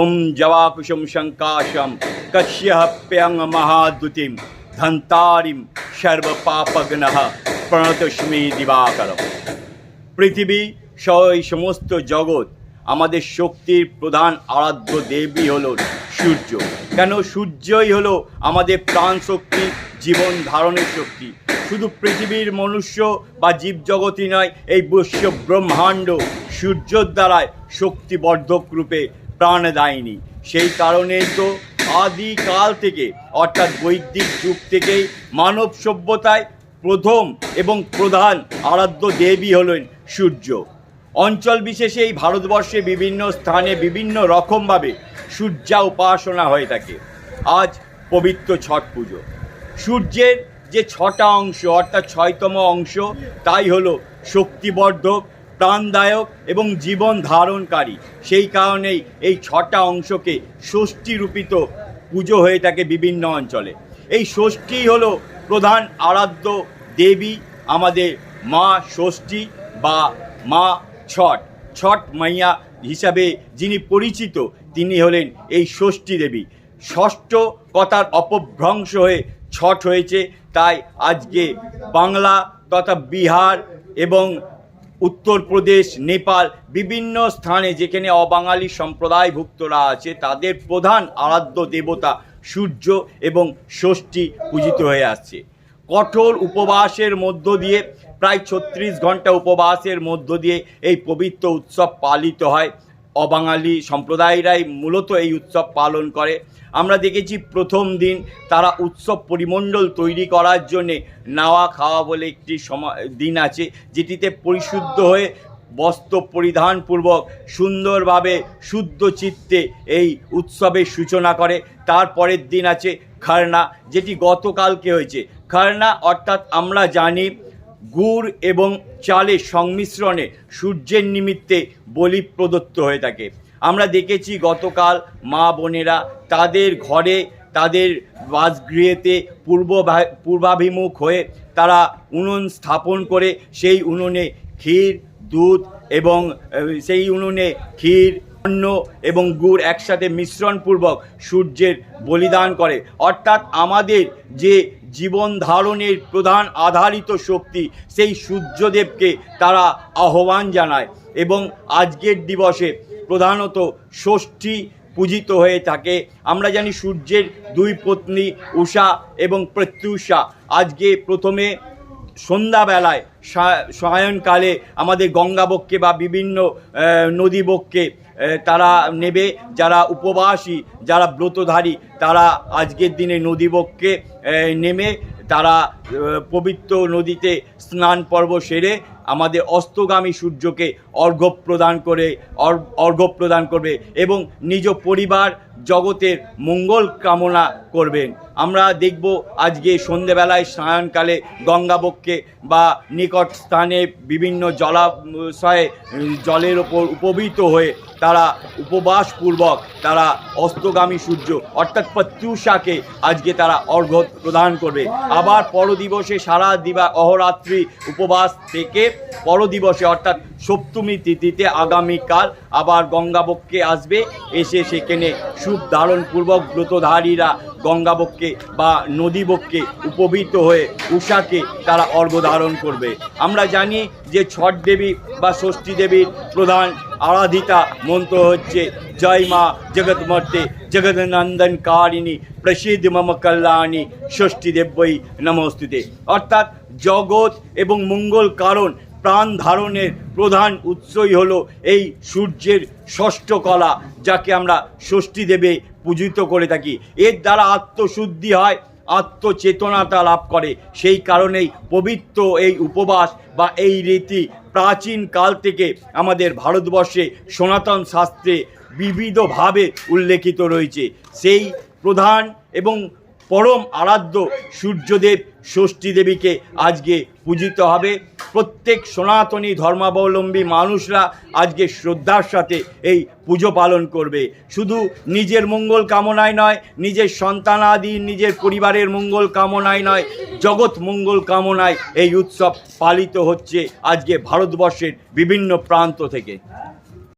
ওম জবাকুশম শঙ্কাশম কশ্যপ্যং মহাদুতিম ধন্তারিম সর্বপাপগ্নঃ প্রণতস্মি দিবাকরম পৃথিবী সহ এই সমস্ত জগৎ আমাদের শক্তির প্রধান আরাধ্য দেবী হল সূর্য। কেন সূর্যই হলো আমাদের প্রাণ শক্তি জীবন ধারণের শক্তি? শুধু পৃথিবীর মনুষ্য বা জীবজগতই নয়, এই বৈশ্ব ব্রহ্মাণ্ড সূর্যর দ্বারায় শক্তিবর্ধক রূপে প্রাণদায়িনী সেই কারণেই তো আদিকাল থেকে, অর্থাৎ বৈদিক যুগ থেকেই মানব সভ্যতায় প্রথম এবং প্রধান আরাধ্য দেবী হলেন সূর্য। অঞ্চল বিশেষে এই ভারতবর্ষে বিভিন্ন স্থানে বিভিন্ন রকমভাবে সূর্যা উপাসনা হয়ে থাকে। আজ পবিত্র ছট পুজো। সূর্যের যে ছটা অংশ, অর্থাৎ ছয়তম অংশ, তাই হলো শক্তিবর্ধক প্রাণদায়ক এবং জীবন ধারণকারী। সেই কারণেই এই ছটা অংশকে ষষ্ঠী রূপিত পুজো হয়ে থাকে বিভিন্ন অঞ্চলে। এই ষষ্ঠী হলো প্রধান আরাধ্য দেবী আমাদের মা ষষ্ঠী বা মা ছট। ছট মাইয়া হিসাবে যিনি পরিচিত, তিনি হলেন এই ষষ্ঠী দেবী। ষষ্ঠ কথার অপভ্রংশ হয়ে ছট হয়েছে, তাই আজকে বাংলা তথা বিহার এবং উত্তরপ্রদেশ নেপাল, বিভিন্ন স্থানে যেখানে অবাঙালি সম্প্রদায়ভুক্তরা আছে, তাদের প্রধান আরাধ্য দেবতা সূর্য এবং ষষ্ঠী পূজিত হয়ে আসছে। কঠোর উপবাসের মধ্য দিয়ে, প্রায় ছত্রিশ ঘণ্টা উপবাসের মধ্য দিয়ে এই পবিত্র উৎসব পালিত হয়। অবাঙালি সম্প্রদায়রাই মূলত এই উৎসব পালন করে। আমরা দেখেছি প্রথম দিন তারা উৎসব পরিমণ্ডল তৈরি করার জন্যে নাওয়া খাওয়া বলে একটি দিন আছে, যেটিতে পরিশুদ্ধ হয়ে বস্ত্র পরিধানপূর্বক সুন্দরভাবে শুদ্ধ চিত্তে এই উৎসবের সূচনা করে। তারপরের দিন আছে খারনা, যেটি গতকালকে হয়েছে। খারনা অর্থাৎ আমরা জানি গুড় এবং চালের সংমিশ্রণে সূর্যের নিমিত্তে বলি প্রদত্ত হয়ে থাকে। আমরা দেখেছি গতকাল মা বোনেরা তাদের ঘরে তাদের বাসগৃহেতে পূর্ব পূর্বাভিমুখ হয়ে তারা উনুন স্থাপন করে সেই উনুনে ক্ষীর, দুধ এবং সেই উনুনে ক্ষীর, অন্ন এবং গুড় একসাথে মিশ্রণপূর্বক সূর্যের বলিদান করে। অর্থাৎ আমাদের যে জীবন ধারণের প্রধান আধারিত শক্তি সেই সূর্যদেবকে তারা আহ্বান জানায় এবং আজকের দিবসে প্রধানত ষষ্ঠী পূজিত হয়ে থাকে। আমরা জানি সূর্যের দুই পত্নী উষা এবং প্রত্যুষা। আজকে প্রথমে সন্ধ্যাবেলায় সা- সায়নকালে আমাদের গঙ্গাবক্ষে বা বিভিন্ন নদীবক্ষে তারা নেবে। যারা উপবাসী, যারা ব্রতধারী, তারা আজকের দিনে নদীবক্ষে নেমে তারা পবিত্র নদীতে স্নান পর্ব সেরে আমাদের অস্তগামী সূর্যকে অর্ঘ্য প্রদান করে অর- অর্ঘ্য প্রদান করবে এবং নিজ পরিবার জগতের মঙ্গল কামনা করবেন। আমরা দেখব আজকে সন্ধেবেলায় সায়নকালে গঙ্গাবক্ষে বা নিকট স্থানে বিভিন্ন জলাশয়ে, জলের ওপর উপবীত হয়ে তারা উপবাসপূর্বক তারা অস্তগামী সূর্য অর্থাৎ প্রত্যুষাকে আজকে তারা অর্ঘ্য প্রদান করবে। আবার পরদিবসে সারা দিবা অহরাত্রি উপবাস থেকে পরদিবসে, অর্থাৎ সপ্তমী তিথিতে আগামীকাল আবার গঙ্গাবক্ষে আসবে। এসে সেখানে সুখ ধারণপূর্বক ব্রতধারীরা গঙ্গাবক্ষে বা নদীবক্ষে উপবীত হয়ে উষাকে তারা অর্ঘ্য ধারণ করবে। আমরা জানি যে ছট দেবী বা ষষ্ঠী দেবীর প্রধান আরাধিতা মন্ত্র হচ্ছে, জয় মা জগৎমর্তে জগদনন্দন কারিণী প্রসিদ্ধ মম কল্যাণী ষষ্ঠী দেব্যই নমস্তুতে। অর্থাৎ জগৎ এবং মঙ্গল কারণ প্রাণ ধারণের প্রধান উৎসই হলো এই সূর্যের ষষ্ঠ কলা, যাকে আমরা ষষ্ঠী দেবে পূজিত করে থাকি। এর দ্বারা আত্মশুদ্ধি হয়, আত্মচেতনাতা লাভ করে। সেই কারণেই পবিত্র এই উপবাস বা এই রীতি প্রাচীন কাল থেকে আমাদের ভারতবর্ষে সনাতন শাস্ত্রে বিবিধভাবে উল্লেখিত রয়েছে। সেই প্রধান এবং পরম আরাধ্য সূর্যদেব ষষ্ঠী দেবীকে আজকে পূজিত হবে। প্রত্যেক সনাতনী ধর্মাবলম্বী মানুষরা আজকে শ্রদ্ধার সাথে এই পুজো পালন করবে। শুধু নিজের মঙ্গল কামনায় নয়, নিজের সন্তানাদি নিজের পরিবারের মঙ্গল কামনায় নয়, জগৎ মঙ্গল কামনায় এই উৎসব পালিত হচ্ছে আজকে ভারতবর্ষের বিভিন্ন প্রান্ত থেকে।